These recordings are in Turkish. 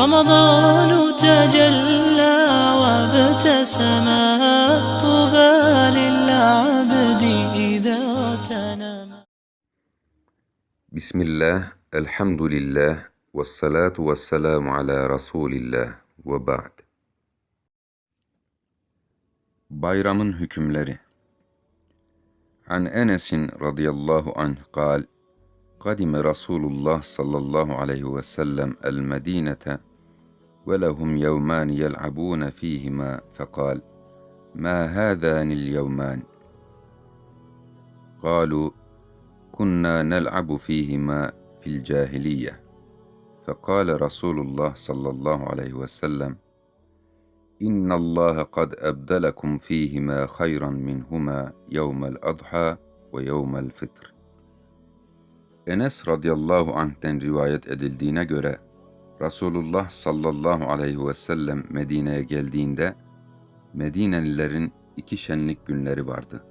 رمضان تجلى وابتسم طبى للعبد إذا تنام. بسم الله الحمد لله والصلاة والسلام على رسول الله وبعد. بايرامن hükümleri. عن أنس رضي الله عنه قال قدم رسول الله صلى الله عليه وسلم المدينة ولهم يومان يلعبون فيهما فقال ما هذان اليومان؟ قالوا كنا نلعب فيهما في الجاهلية. فقال رسول الله صلى الله عليه وسلم إن الله قد أبدلكم فيهما خيرا منهما يوم الأضحى ويوم الفطر. Enes radıyallahu anh'ten rivayet edildiğine göre Resulullah sallallahu aleyhi ve sellem Medine'ye geldiğinde Medinelilerin iki şenlik günleri vardı.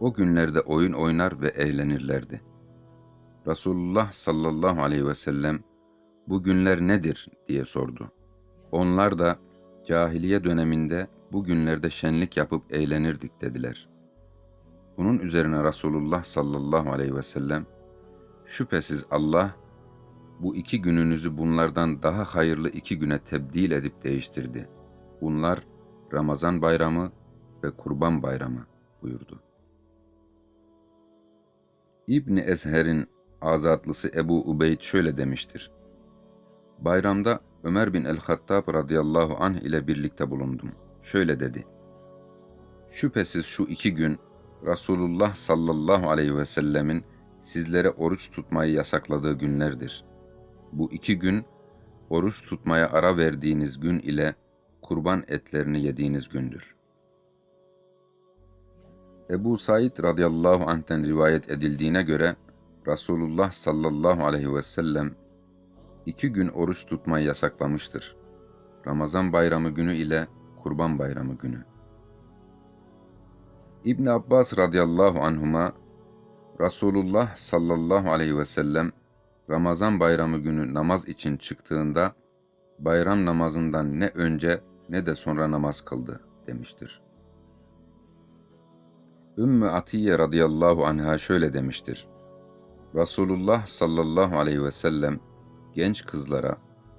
O günlerde oyun oynar ve eğlenirlerdi. Resulullah sallallahu aleyhi ve sellem bu günler nedir diye sordu. Onlar da cahiliye döneminde bu günlerde şenlik yapıp eğlenirdik dediler. Bunun üzerine Resulullah sallallahu aleyhi ve sellem şüphesiz Allah bu iki gününüzü bunlardan daha hayırlı iki güne tebdil edip değiştirdi. Bunlar Ramazan bayramı ve Kurban bayramı buyurdu. İbni Esher'in azatlısı Ebu Ubeyd şöyle demiştir. Bayramda Ömer bin el-Hattab radıyallahu anh ile birlikte bulundum. Şöyle dedi. Şüphesiz şu iki gün Resulullah sallallahu aleyhi ve sellemin sizlere oruç tutmayı yasakladığı günlerdir. Bu iki gün oruç tutmaya ara verdiğiniz gün ile kurban etlerini yediğiniz gündür. Ebu Said radıyallahu anh'ten rivayet edildiğine göre Resulullah sallallahu aleyhi ve sellem iki gün oruç tutmayı yasaklamıştır. Ramazan bayramı günü ile kurban bayramı günü. İbn Abbas radıyallahu anhuma Resulullah sallallahu aleyhi ve sellem Ramazan bayramı günü namaz için çıktığında bayram namazından ne önce ne de sonra namaz kıldı demiştir. Ümmü Atiye radıyallahu anha şöyle demiştir. Resulullah sallallahu aleyhi ve sellem genç kızlara,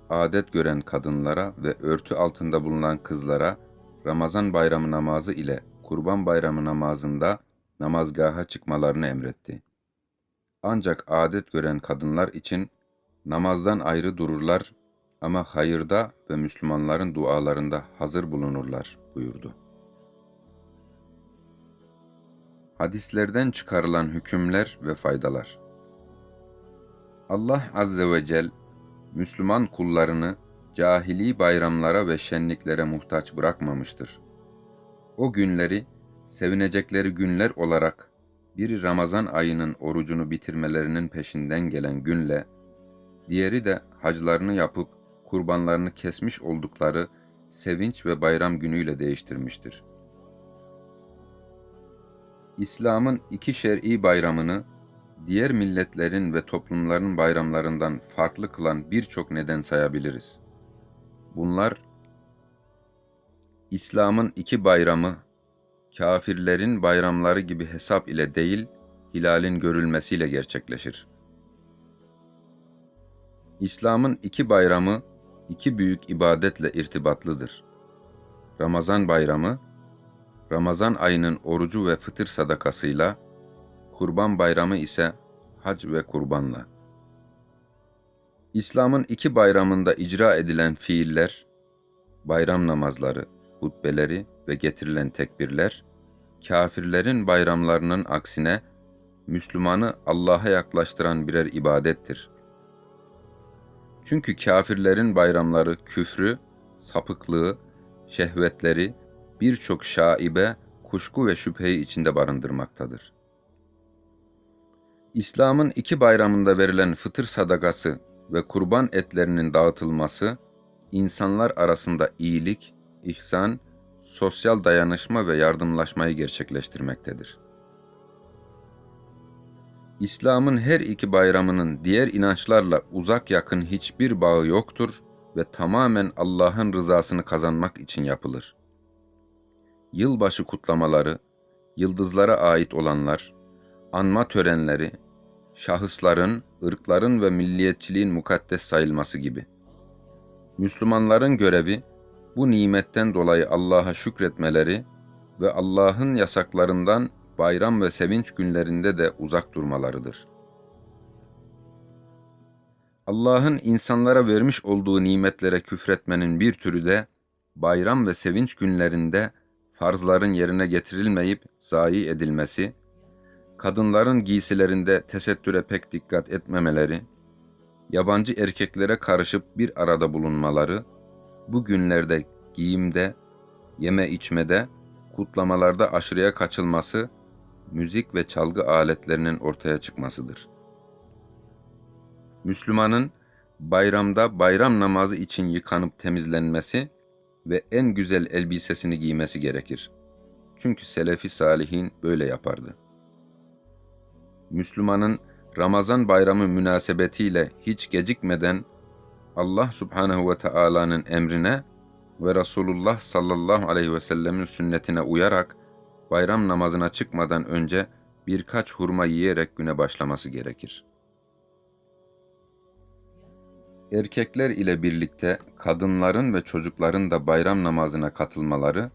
adet gören kadınlara ve örtü altında bulunan kızlara Ramazan bayramı namazı ile Kurban bayramı namazında namazgaha çıkmalarını emretti. Ancak adet gören kadınlar için namazdan ayrı dururlar ama hayırda ve Müslümanların dualarında hazır bulunurlar buyurdu. Hadislerden çıkarılan hükümler ve faydalar Allah Azze ve Celle Müslüman kullarını cahili bayramlara ve şenliklere muhtaç bırakmamıştır. O günleri sevinecekleri günler olarak biri Ramazan ayının orucunu bitirmelerinin peşinden gelen günle, diğeri de haclarını yapıp kurbanlarını kesmiş oldukları sevinç ve bayram günüyle değiştirmiştir. İslam'ın iki şer'i bayramını diğer milletlerin ve toplumların bayramlarından farklı kılan birçok neden sayabiliriz. Bunlar İslam'ın iki bayramı kafirlerin bayramları gibi hesap ile değil, hilalin görülmesiyle gerçekleşir. İslam'ın iki bayramı iki büyük ibadetle irtibatlıdır. Ramazan bayramı, Ramazan ayının orucu ve fıtır sadakasıyla, Kurban bayramı ise hac ve kurbanla. İslam'ın iki bayramında icra edilen fiiller, bayram namazları, hutbeleri ve getirilen tekbirler, kafirlerin bayramlarının aksine Müslümanı Allah'a yaklaştıran birer ibadettir. Çünkü kafirlerin bayramları küfrü, sapıklığı, şehvetleri, birçok şaibe, kuşku ve şüpheyi içinde barındırmaktadır. İslam'ın iki bayramında verilen fıtır sadakası ve kurban etlerinin dağıtılması, insanlar arasında iyilik, ihsan, sosyal dayanışma ve yardımlaşmayı gerçekleştirmektedir. İslam'ın her iki bayramının diğer inançlarla uzak yakın hiçbir bağı yoktur ve tamamen Allah'ın rızasını kazanmak için yapılır. Yılbaşı kutlamaları, yıldızlara ait olanlar, anma törenleri, şahısların, ırkların ve milliyetçiliğin mukaddes sayılması gibi. Müslümanların görevi bu nimetten dolayı Allah'a şükretmeleri ve Allah'ın yasaklarından bayram ve sevinç günlerinde de uzak durmalarıdır. Allah'ın insanlara vermiş olduğu nimetlere küfretmenin bir türü de bayram ve sevinç günlerinde farzların yerine getirilmeyip zayi edilmesi, kadınların giysilerinde tesettüre pek dikkat etmemeleri, yabancı erkeklere karışıp bir arada bulunmaları, bu günlerde giyimde, yeme içmede, kutlamalarda aşırıya kaçılması, müzik ve çalgı aletlerinin ortaya çıkmasıdır. Müslümanın bayramda bayram namazı için yıkanıp temizlenmesi ve en güzel elbisesini giymesi gerekir. Çünkü selefi salihin böyle yapardı. Müslümanın Ramazan bayramı münasebetiyle hiç gecikmeden Allah Subhanahu ve Taala'nın emrine ve Resulullah sallallahu aleyhi ve sellemin sünnetine uyarak bayram namazına çıkmadan önce birkaç hurma yiyerek güne başlaması gerekir. Erkekler ile birlikte kadınların ve çocukların da bayram namazına katılmaları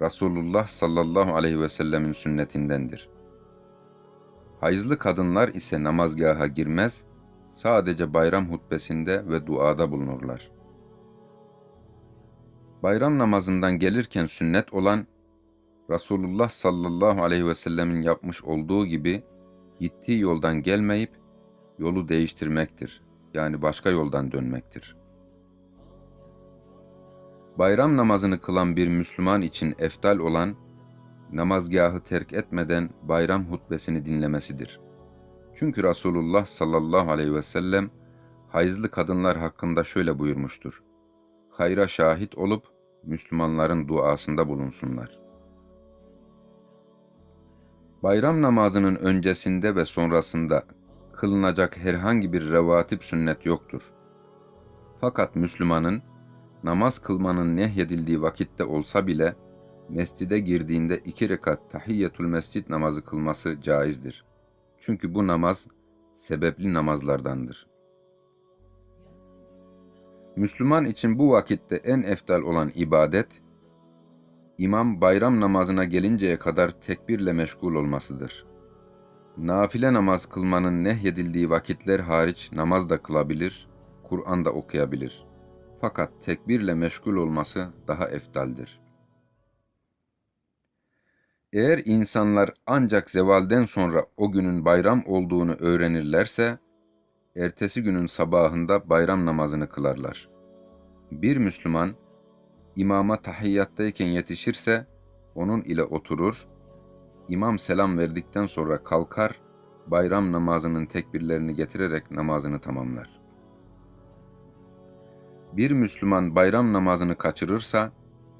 Resulullah sallallahu aleyhi ve sellemin sünnetindendir. Hayızlı kadınlar ise namazgaha girmez, sadece bayram hutbesinde ve duada bulunurlar. Bayram namazından gelirken sünnet olan Resulullah sallallahu aleyhi ve sellemin yapmış olduğu gibi gittiği yoldan gelmeyip yolu değiştirmektir. Yani başka yoldan dönmektir. Bayram namazını kılan bir Müslüman için eftal olan namazgahı terk etmeden bayram hutbesini dinlemesidir. Çünkü Resulullah sallallahu aleyhi ve sellem hayızlı kadınlar hakkında şöyle buyurmuştur. Hayra şahit olup Müslümanların duasında bulunsunlar. Bayram namazının öncesinde ve sonrasında kılınacak herhangi bir revatip sünnet yoktur. Fakat Müslümanın namaz kılmanın nehyedildiği vakitte olsa bile mescide girdiğinde iki rekat tahiyyetul mescid namazı kılması caizdir. Çünkü bu namaz sebepli namazlardandır. Müslüman için bu vakitte en eftal olan ibadet, imam bayram namazına gelinceye kadar tekbirle meşgul olmasıdır. Nafile namaz kılmanın nehyedildiği vakitler hariç namaz da kılabilir, Kur'an da okuyabilir. Fakat tekbirle meşgul olması daha eftaldir.'' Eğer insanlar ancak zevalden sonra o günün bayram olduğunu öğrenirlerse, ertesi günün sabahında bayram namazını kılarlar. Bir Müslüman, imama tahiyyattayken yetişirse, onun ile oturur, imam selam verdikten sonra kalkar, bayram namazının tekbirlerini getirerek namazını tamamlar. Bir Müslüman bayram namazını kaçırırsa,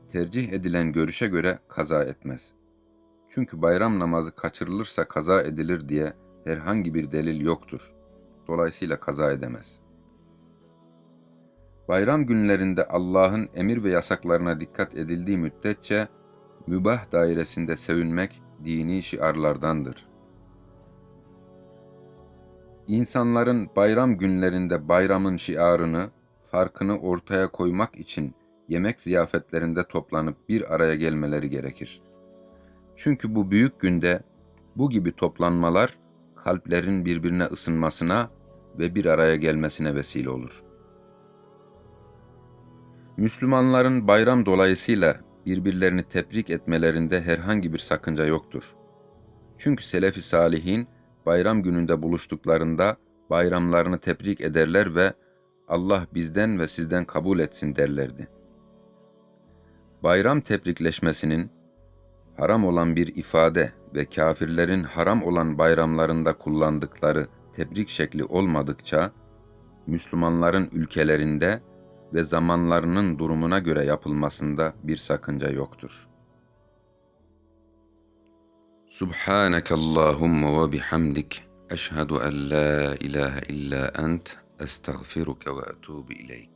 tercih edilen görüşe göre kaza etmez.'' Çünkü bayram namazı kaçırılırsa kaza edilir diye herhangi bir delil yoktur. Dolayısıyla kaza edemez. Bayram günlerinde Allah'ın emir ve yasaklarına dikkat edildiği müddetçe mübah dairesinde sevinmek dini şiarlardandır. İnsanların bayram günlerinde bayramın şiarını, farkını ortaya koymak için yemek ziyafetlerinde toplanıp bir araya gelmeleri gerekir. Çünkü bu büyük günde bu gibi toplanmalar kalplerin birbirine ısınmasına ve bir araya gelmesine vesile olur. Müslümanların bayram dolayısıyla birbirlerini tebrik etmelerinde herhangi bir sakınca yoktur. Çünkü Selefi Salihin bayram gününde buluştuklarında bayramlarını tebrik ederler ve Allah bizden ve sizden kabul etsin derlerdi. Bayram tebrikleşmesinin haram olan bir ifade ve kafirlerin haram olan bayramlarında kullandıkları tebrik şekli olmadıkça, Müslümanların ülkelerinde ve zamanlarının durumuna göre yapılmasında bir sakınca yoktur. Subhaneke Allahumma ve bihamdik eşhedü en la ilahe illa ent estağfiruke ve etubu ileyk.